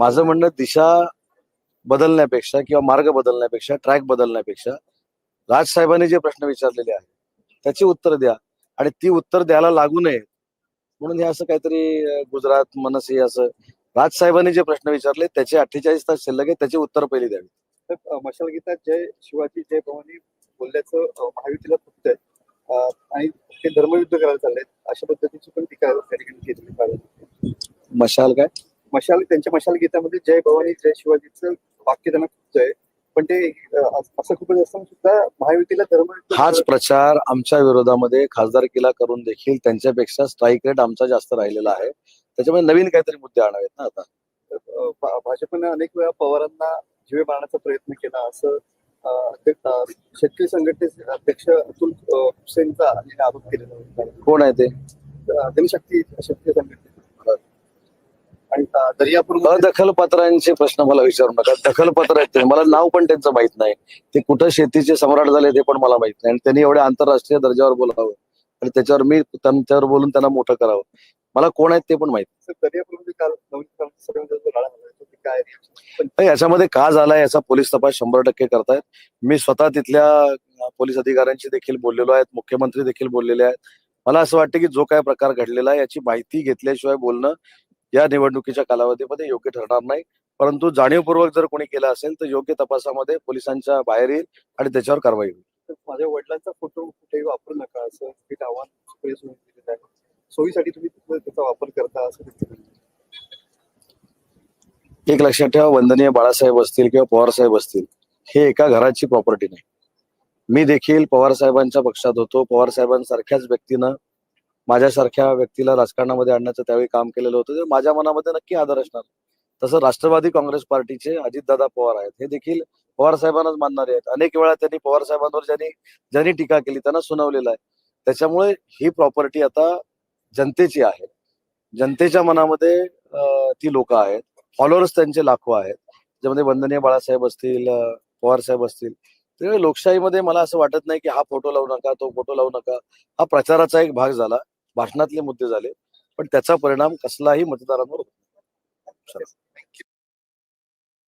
माझं म्हणणं दिशा बदलण्यापेक्षा किंवा मार्ग बदलण्यापेक्षा ट्रॅक बदलण्यापेक्षा राजसाहेबांनी जे प्रश्न विचारलेले आहेत त्याची उत्तर द्या. आणि ती उत्तर द्यायला लागू नये म्हणून हे असं काहीतरी गुजरात मनसे असं राजसाहेबांनी जे प्रश्न विचारले त्याचे अठ्ठेचाळीस तास शिल्लक आहे त्याची उत्तर पहिली द्यावी. तर अ, मशाल गीतात जय शिवाजी जय भवानी बोलल्याचं महायुतीला अ, आणि ते धर्मयुद्ध करायला चाललेत अशा पद्धतीची पण टीका त्या ठिकाणी केलेली पाहिजे. मशाल काय? मशाल त्यांच्या मशाल गीतामध्ये जय भवानी जय शिवाजीचं वाक्य त्यांना चुकतंय पण ते असं खूपच असताना सुद्धा महायुतीला धर्मयुद्ध हाच प्रचार आमच्या विरोधामध्ये खासदारकीला करून देखील त्यांच्यापेक्षा स्ट्राईक रेट आमचा जास्त राहिलेला आहे. त्याच्यामुळे नवीन काहीतरी मुद्दे आणावेत ना आता? भाजपनं अनेक वेळा पवारांना जीवे मारण्याचा प्रयत्न केला असं शेतकरी संघटनेचे अध्यक्ष अतुल हुसेनचा आरोप केलेला होता. कोण आहे ते? अ, जनशक्ती शेतकरी संघटने आणि दर्यापूर अदखलपत्रांचे प्रश्न मला विचारू नका. दखलपत्र आहेत ते. मला नाव पण त्यांचं माहीत नाही. ते कुठं शेतीचे सम्राट झाले ते पण मला माहीत नाही. आणि त्यांनी एवढ्या आंतरराष्ट्रीय दर्जावर बोलावं. आणि त्याच्यावर मी त्यांच्यावर बोलून त्यांना मोठं करावं. मला कोण आहेत ते पण माहीत झाला नाही, याच्यामध्ये का झालाय याचा पोलीस तपास शंभर टक्के करतायत. मी स्वतः तिथल्या पोलीस अधिकाऱ्यांशी देखील बोललेलो आहेत मुख्यमंत्री देखील बोललेले आहेत. मला असं वाटतं की जो काय प्रकार घडलेला आहे याची माहिती घेतल्याशिवाय बोलणं या निवडणुकीच्या कालावधीमध्ये योग्य ठरणार नाही. परंतु जाणीवपूर्वक जर कोणी केलं असेल तर योग्य तपासामध्ये पोलिसांच्या बाहेर येईल आणि त्याच्यावर कारवाई होईल. माझ्या वडिलांचा फोटो कुठेही वापरू नका असं एक आव्हान सोयीसाठी तुम्ही त्याचा वापर करता असं. एक लक्षात ठेवा वंदनीय बाळासाहेब असतील किंवा पवार साहेब असतील हे एका घराची प्रॉपर्टी नाही. मी देखील पवार साहेबांच्या पक्षात होतो. पवार साहेबांसारख्याच व्यक्तीनं माझ्यासारख्या व्यक्तीला राजकारणामध्ये आणण्याचं त्यावेळी काम केलेलं होतं ते माझ्या मनामध्ये नक्की आदर असणार. तसं राष्ट्रवादी काँग्रेस पार्टीचे अजितदादा पवार आहेत. हे देखील पवार साहेबांनाच मानणारे आहेत. अनेक वेळा त्यांनी पवार साहेबांवर ज्यांनी ज्यांनी टीका केली त्यांना सुनावलेलं आहे. त्याच्यामुळे ही प्रॉपर्टी आता जनतेची आहे. जनतेच्या मनामध्ये ती लोक आहेत. फॉलोअर्स त्यांचे लाखो आहेत. ज्यामध्ये वंदनीय बाळासाहेब असतील पवार साहेब असतील. त्यामुळे लोकशाहीमध्ये मला असं वाटत नाही की हा फोटो लावू नका तो फोटो लावू नका. हा प्रचाराचा एक भाग झाला. भाषणातले मुद्दे झाले पण त्याचा परिणाम कसलाही मतदारांवर होतो